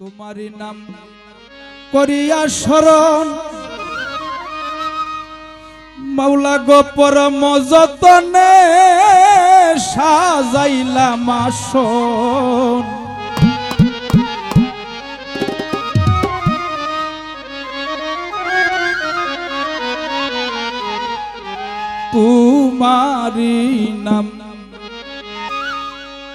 তোমারই নাম করিয়া স্মরণ। মাওলা গো পরম যতনে সাজাইলাম আসন। তোমারি নাম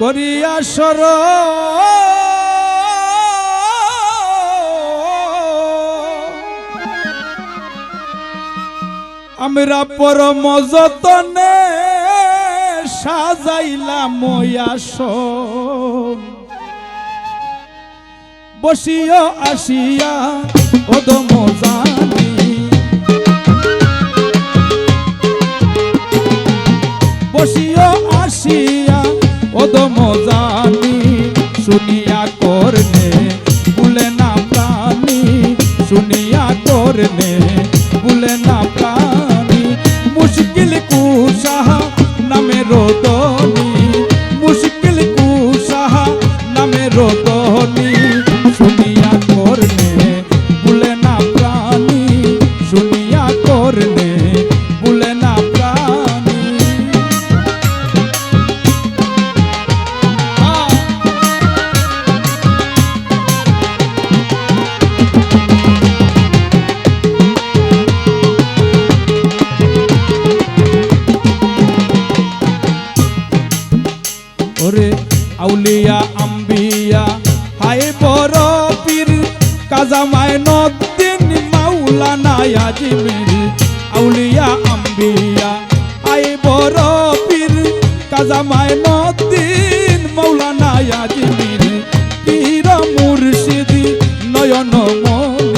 করিয়া সর আমরা পরম যতনে সাজাইলাম আসন। বসিও আসিয়া ওদম জানি। বসিও আসিয়া ওদম জানি। ওরে আউলিয়া, আম্বিয়া, হায় বড় পীর কাজামায় নদ্দিন মাওলানা আজিমির আউলিয়া, আম্বিয়া, হায় বড় পীর কাজামায় নদ্দিন মাওলানা আজিমির পীর মুর্শিদি, নয়ন মনি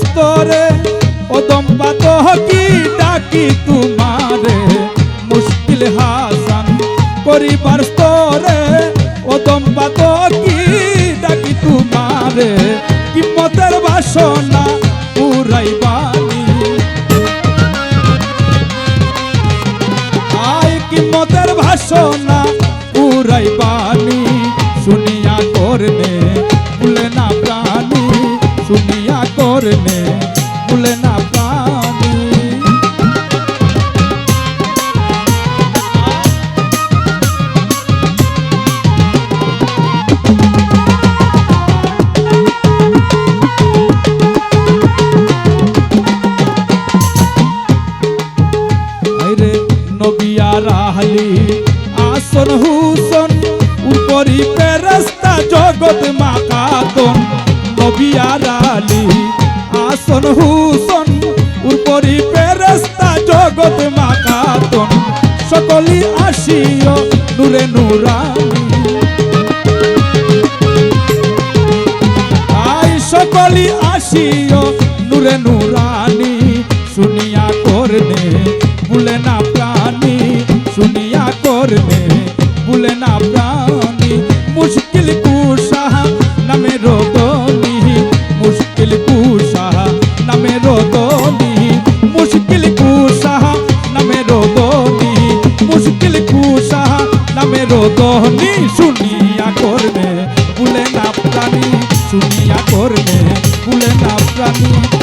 স্তরে ওদম পাত হকি ডাকি তোমারে। মুশকিল হাসান করিবার স্তরে ওদম পাত কি ডাকি তোমারে। কিমতের বাসনা পুরাইবানি আয় কিমতের ভাষণা পুরাই বাণী। হুসন হুসন, উপরি পেরাস্তা জগত মাকাতন নবী আর আলী আসন হুসন, উপরি পেরাস্তা জগত মাকাতন সকলি আসিও নুরে নূরে আই সকলি আসিও শুনিয়া করবে ভুলে না প্রাণী।